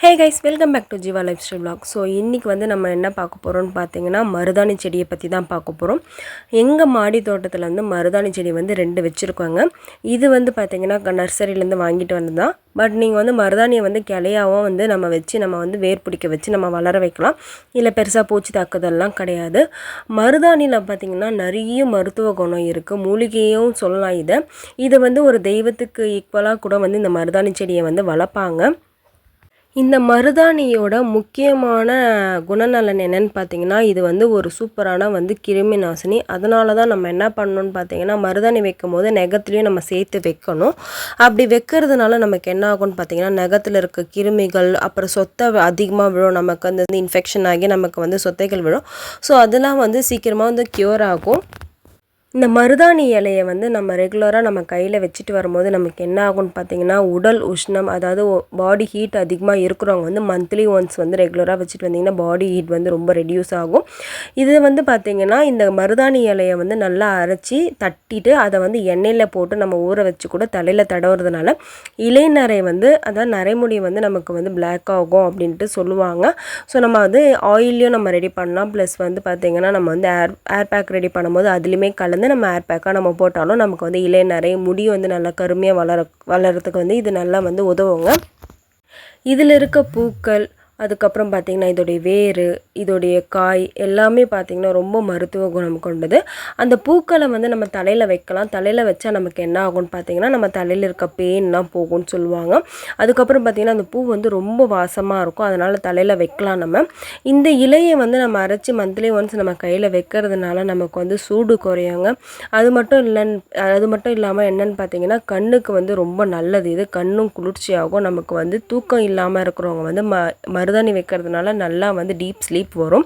Hey guys welcome back to Jeeva lifestyle blog so இன்றைக்கி வந்து நம்ம என்ன பார்க்க போகிறோம்னு பார்த்தீங்கன்னா மருதாணி செடியை பற்றி தான் பார்க்க போகிறோம் எங்கள் மாடி தோட்டத்தில் வந்து மருதாணி செடி வந்து ரெண்டு வச்சுருக்காங்க. இது வந்து பார்த்திங்கன்னா நர்சரியிலேருந்து வாங்கிட்டு வந்தது பட் நீங்கள் வந்து மருதாணியை வந்து கிளையாகவும் வந்து நம்ம வச்சு நம்ம வந்து வேர் பிடிக்க வச்சு நம்ம வளர வைக்கலாம். இல்லை பெருசாக பூச்சி தாக்குதல்லாம் கிடையாது. மருதாணியில் பார்த்திங்கன்னா நிறைய மருத்துவ குணம் இருக்குது மூலிகையும் சொல்லலாம் இதை. இதை வந்து ஒரு தெய்வத்துக்கு ஈக்குவலாக கூட வந்து இந்த மருதாணி செடியை வந்து வளர்ப்பாங்க. இந்த மருதாணியோட முக்கியமான குணநலன் என்னன்னு பார்த்தீங்கன்னா இது வந்து ஒரு சூப்பரான வந்து கிருமி நாசினி. அதனால தான் நம்ம என்ன பண்ணணும்னு பார்த்தீங்கன்னா மருதாணி வைக்கும் போது நெகத்துலேயும் நம்ம சேர்த்து வைக்கணும். அப்படி வைக்கிறதுனால நமக்கு என்ன ஆகும்னு பார்த்தீங்கன்னா நெகத்தில் இருக்க கிருமிகள் அப்புறம் சொத்தை அதிகமாக விழும். நமக்கு வந்து இன்ஃபெக்ஷன் ஆகி நமக்கு வந்து சொத்தைகள் விழும். ஸோ அதெல்லாம் வந்து சீக்கிரமாக வந்து க்யூர் ஆகும். இந்த மருதாணி இலையை வந்து நம்ம ரெகுலராக நம்ம கையில் வச்சுட்டு வரும்போது நமக்கு என்ன ஆகும்னு பார்த்தீங்கன்னா உடல் உஷ்ணம் அதாவது பாடி ஹீட் அதிகமாக இருக்கிறவங்க வந்து மந்த்லி ஒன்ஸ் வந்து ரெகுலராக வச்சுட்டு வந்திங்கன்னா பாடி ஹீட் வந்து ரொம்ப ரெடியூஸ் ஆகும். இது வந்து பார்த்திங்கன்னா இந்த மருதாணி இலையை வந்து நல்லா அரைச்சி தட்டிட்டு அதை வந்து எண்ணெயில் போட்டு நம்ம ஊற வச்சு கூட தலையில் தடவுறதுனால இலைநரை வந்து அதாவது நரைமுடி வந்து நமக்கு வந்து பிளாக் ஆகும் அப்படின்ட்டு சொல்லுவாங்க. ஸோ நம்ம வந்து ஆயிலையும் நம்ம ரெடி பண்ணலாம். ப்ளஸ் வந்து பார்த்திங்கன்னா நம்ம வந்து ஏர் ஏர் பேக் ரெடி பண்ணும்போது அதுலேயுமே கலந்து வந்து நம்ம ஏர் பேக்காக நம்ம போட்டாலும் நமக்கு வந்து இலை நிறைய முடி வந்து நல்லா கருமையாக வளர வளர்கிறதுக்கு வந்து இது நல்லா வந்து உதவுங்க. இதில் இருக்க பூக்கள் அதுக்கப்புறம் பார்த்திங்கன்னா இதோடைய வேர் இதோடைய காய் எல்லாமே பார்த்திங்கன்னா ரொம்ப மருத்துவ குணம் கொண்டது. அந்த பூக்களை வந்து நம்ம தலையில் வைக்கலாம். தலையில் வச்சா நமக்கு என்ன ஆகும்னு பார்த்திங்கன்னா நம்ம தலையில் இருக்க பெயின்லாம் போகும்னு சொல்லுவாங்க. அதுக்கப்புறம் பார்த்திங்கன்னா அந்த பூ வந்து ரொம்ப வாசமாக இருக்கும். அதனால் தலையில் வைக்கலாம் நம்ம. இந்த இலையை வந்து நம்ம அரைச்சி மந்த்லி ஒன்ஸ் நம்ம கையில் வைக்கிறதுனால நமக்கு வந்து சூடு குறையுங்க. அது மட்டும் இல்லைன்னு அது மட்டும் இல்லாமல் என்னென்னு பார்த்தீங்கன்னா கண்ணுக்கு வந்து ரொம்ப நல்லது. இது கண்ணும் குளிர்ச்சியாகும். நமக்கு வந்து தூக்கம் இல்லாமல் இருக்கிறவங்க வந்து ம மருதாணி வைக்கிறதுனால நல்லா வந்து டீப் ஸ்லீப் வரும்.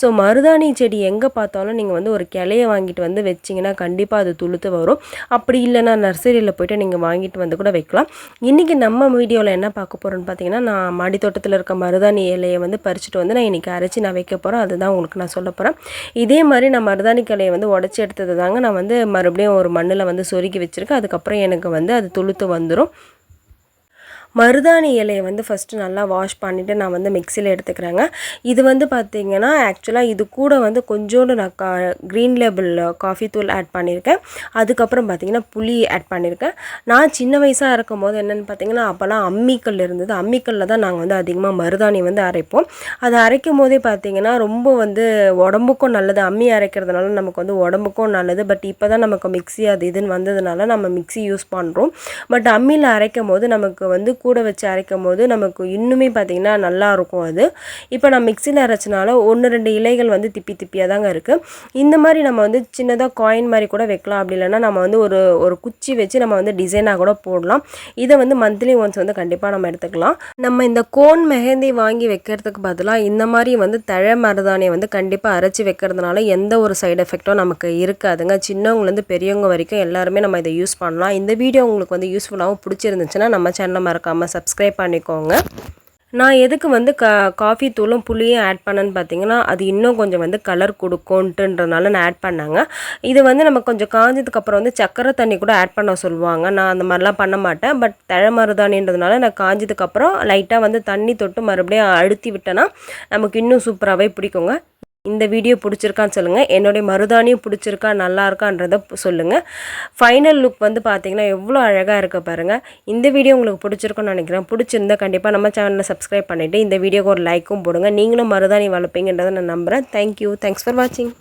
ஸோ மருதாணி செடி எங்கே பார்த்தாலும் நீங்கள் வந்து ஒரு கிளையை வாங்கிட்டு வந்து வச்சிங்கன்னா கண்டிப்பாக அது துளுத்து வரும். அப்படி இல்லைனா நர்சரியில் போய்ட்டு நீங்கள் வாங்கிட்டு வந்து கூட வைக்கலாம். இன்றைக்கி நம்ம வீடியோவில் என்ன பார்க்க போகிறோன்னு பார்த்தீங்கன்னா நான் மாடி தோட்டத்தில் இருக்க மருதாணி இலையை வந்து பறிச்சுட்டு வந்து நான் இன்றைக்கி அரைச்சி நான் வைக்க போகிறேன் அதுதான் உங்களுக்கு நான் சொல்ல போகிறேன் இதே மாதிரி நான் மருதாணி கிளையை வந்து உடச்சி எடுத்தது தாங்க நான் வந்து மறுபடியும் ஒரு மண்ணில் வந்து சொருக்கி வச்சுருக்கேன். அதுக்கப்புறம் எனக்கு வந்து அது துளுத்து வந்துடும் மருதாணி இலையை வந்து ஃபஸ்ட்டு நல்லா வாஷ் பண்ணிவிட்டு நான் வந்து மிக்சியில் எடுத்துக்கிறேங்க. இது வந்து பார்த்திங்கன்னா ஆக்சுவலாக இது கூட வந்து கொஞ்சோண்டு நான் கா க்ரீன் லேபிள் காஃபி தூள் ஆட் பண்ணியிருக்கேன் அதுக்கப்புறம் பார்த்திங்கன்னா புளி ஆட் பண்ணியிருக்கேன் நான் சின்ன வயசாக இருக்கும் போது என்னென்னு பார்த்தீங்கன்னா அப்போல்லாம் அம்மிக்கல் இருந்தது. அம்மிக்கல்லில் தான் நாங்கள் வந்து அதிகமாக மருதாணி வந்து அரைப்போம். அதை அரைக்கும் போதே பார்த்திங்கன்னா ரொம்ப வந்து உடம்புக்கும் நல்லது. அம்மி அரைக்கிறதுனால நமக்கு வந்து உடம்புக்கும் நல்லது. பட் இப்போ தான் நமக்கு மிக்சி அது இதுன்னு வந்ததுனால நம்ம மிக்சி யூஸ் பண்ணுறோம் பட் அம்மியில் அரைக்கும் போது நமக்கு வந்து கூட வச்சு அரைக்கும் போது நமக்கு இன்னுமே பார்த்திங்கன்னா நல்லாயிருக்கும் அது. இப்போ நான் மிக்சியில் அரைச்சினால ஒன்று ரெண்டு இலைகள் வந்து திப்பி திப்பியாக தாங்க இருக்குது இந்த மாதிரி நம்ம வந்து சின்னதாக காயின் மாதிரி கூட வைக்கலாம். அப்படி இல்லைன்னா நம்ம வந்து ஒரு ஒரு குச்சி வச்சு நம்ம வந்து டிசைனாக கூட போடலாம். இதை வந்து மந்த்லி ஒன்ஸ் வந்து கண்டிப்பாக நம்ம எடுத்துக்கலாம். நம்ம இந்த கோன் மெஹந்தி வாங்கி வைக்கிறதுக்கு பதிலாக இந்த மாதிரி வந்து தழை மருதாணியை வந்து கண்டிப்பாக அரைச்சி வைக்கிறதுனால எந்த ஒரு சைடு எஃபெக்டும் நமக்கு இருக்காதுங்க. சின்னவங்கலேருந்து பெரியவங்க வரைக்கும் எல்லாருமே நம்ம இதை யூஸ் பண்ணலாம். இந்த வீடியோ உங்களுக்கு வந்து யூஸ்ஃபுல்லாகவும் பிடிச்சிருந்துச்சுன்னா நம்ம சேனலை மறக்காமல் மறக்காமல் சப்ஸ்கிரைப் பண்ணிக்கோங்க. நான் எதுக்கு வந்து க காஃபி தூளும் புளியும் ஆட் பண்ணேன்னு பார்த்தீங்கன்னா அது இன்னும் கொஞ்சம் வந்து கலர் கொடுக்கும்ன்றதுனால நான் ஆட் பண்ணாங்க. இது வந்து நம்ம கொஞ்சம் காஞ்சதுக்கப்புறம் வந்து சக்கரை தண்ணி கூட ஆட் பண்ண சொல்லுவாங்க. நான் அந்த மாதிரிலாம் பண்ண மாட்டேன். பட் தழை மருதாணின்றதுனால நான் காஞ்சதுக்கப்புறம் லைட்டாக வந்து தண்ணி தொட்டு மறுபடியும் அழுத்தி விட்டேன்னா நமக்கு இன்னும் சூப்பராகவே பிடிக்குங்க. இந்த வீடியோ பிடிச்சிருக்கான்னு சொல்லுங்கள் என்னுடைய மருதாணியும் பிடிச்சிருக்கா நல்லா இருக்கான்றதை சொல்லுங்கள் ஃபைனல் லுக் வந்து பார்த்தீங்கன்னா எவ்வளோ அழகாக இருக்க பாருங்கள் இந்த வீடியோ உங்களுக்கு பிடிச்சிருக்குன்னு நினைக்கிறேன். பிடிச்சிருந்தா கண்டிப்பாக நம்ம சேனலில் சப்ஸ்கிரைப் பண்ணிவிட்டு இந்த வீடியோக்கு ஒரு லைக்கும் போடுங்க. நீங்களும் மருதாணி வளர்ப்பீங்கன்றதை நான் நம்புகிறேன் தேங்க்யூ தேங்க்ஸ் ஃபார் வாட்சிங்